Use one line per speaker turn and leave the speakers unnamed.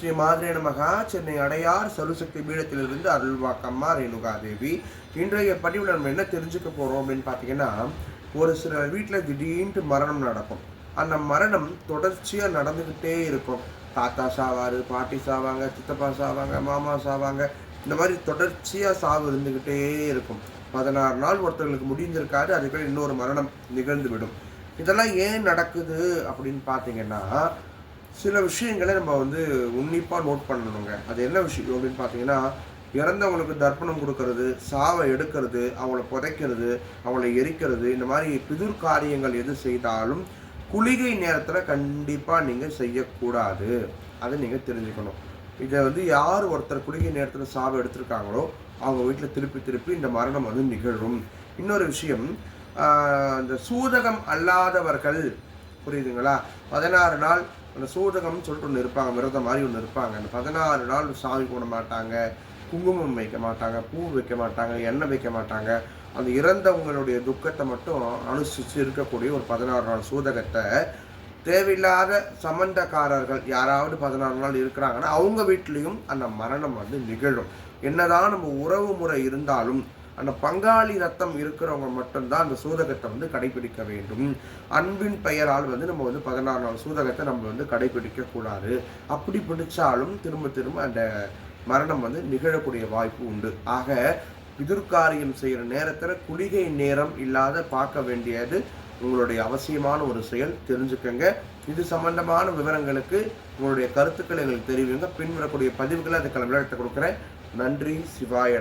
ஸ்ரீ மாதிரே நமகா. சென்னை அடையார் சருசக்தி பீடத்திலிருந்து அருள்வாக்கம்மா ரேணுகா தேவி இன்றைய பதிவில் நம்ம என்ன தெரிஞ்சுக்க போகிறோம் அப்படின்னு பார்த்தீங்கன்னா ஒரு சில வீட்டில் திடீர்னு மரணம் நடக்கும். அந்த மரணம் தொடர்ச்சியாக நடந்துக்கிட்டே இருக்கும். தாத்தா சாவார் பாட்டி சாவாங்க சித்தப்பா சாவாங்க மாமா சாவாங்க. இந்த மாதிரி தொடர்ச்சியாக சாவு இருந்துக்கிட்டே இருக்கும். பதினாறு நாள் ஒருத்தவங்களுக்கு முடிஞ்சிருக்காது அதுக்கு இன்னொரு மரணம் நிகழ்ந்து விடும் இதெல்லாம் ஏன் நடக்குது அப்படின்னு பார்த்தீங்கன்னா சில விஷயங்களை நம்ம வந்து உன்னிப்பாக நோட் பண்ணணுங்க. அது என்ன விஷயம் அப்படின்னு பார்த்தீங்கன்னா இறந்தவங்களுக்கு தர்ப்பணம் கொடுக்கறது சாவை எடுக்கிறது அவங்கள புதைக்கிறது அவங்கள எரிக்கிறது இந்த மாதிரி பிதுர் காரியங்கள் எது செய்தாலும் குளிகை நேரத்தில் கண்டிப்பாக நீங்கள் செய்யக்கூடாது. அதை நீங்கள் தெரிஞ்சுக்கணும். இதை வந்து யார் ஒருத்தர் குளிகை நேரத்தில் சாவை எடுத்திருக்காங்களோ அவங்க வீட்டில் திருப்பி திருப்பி இந்த மரணம் வந்து நிகழும். இன்னொரு விஷயம் இந்த சூதகம் அல்லாதவர்கள் புரியுதுங்களா? பதினாறு நாள் அந்த சூதகம்னு சொல்லிட்டு ஒன்று இருப்பாங்க விரதம் மாதிரி ஒன்று இருப்பாங்க. அந்த பதினாறு நாள் சாமி போட மாட்டாங்க குங்குமம் வைக்க மாட்டாங்க பூ வைக்க மாட்டாங்க எண்ணெய் வைக்க மாட்டாங்க. அந்த இறந்தவங்களுடைய துக்கத்தை மட்டும் அனுசரித்து இருக்கக்கூடிய ஒரு பதினாறு நாள் சூதகத்தை தேவையில்லாத சம்பந்தக்காரர்கள் யாராவது பதினாறு நாள் இருக்கிறாங்கன்னா அவங்க வீட்லேயும் அந்த மரணம் வந்து நிகழும். என்னதான் நம்ம உறவு முறை இருந்தாலும் அந்த பங்காளி ரத்தம் இருக்கிறவங்க மட்டும்தான் அந்த சூதகத்தை வந்து கடைபிடிக்க வேண்டும். அன்பின் பெயரால் வந்து நம்ம வந்து பதினாறு நாள் சூதகத்தை நம்ம வந்து கடைபிடிக்க கூடாது. அப்படி பிடிச்சாலும் திரும்ப திரும்ப அந்த மரணம் வந்து நிகழக்கூடிய வாய்ப்பு உண்டு. ஆக பிதிர்காரியம் செய்கிற நேரத்தில் குளிகை நேரம் இல்லாத பார்க்க வேண்டியது உங்களுடைய அவசியமான ஒரு செயல். தெரிஞ்சுக்கங்க. இது சம்பந்தமான விவரங்களுக்கு உங்களுடைய கருத்துக்களை எங்களுக்கு தெரிவிங்க. பின்வரக்கூடிய பதிவுகளை அதுக்கான விளையாட்டை கொடுக்குறேன். நன்றி. சிவாய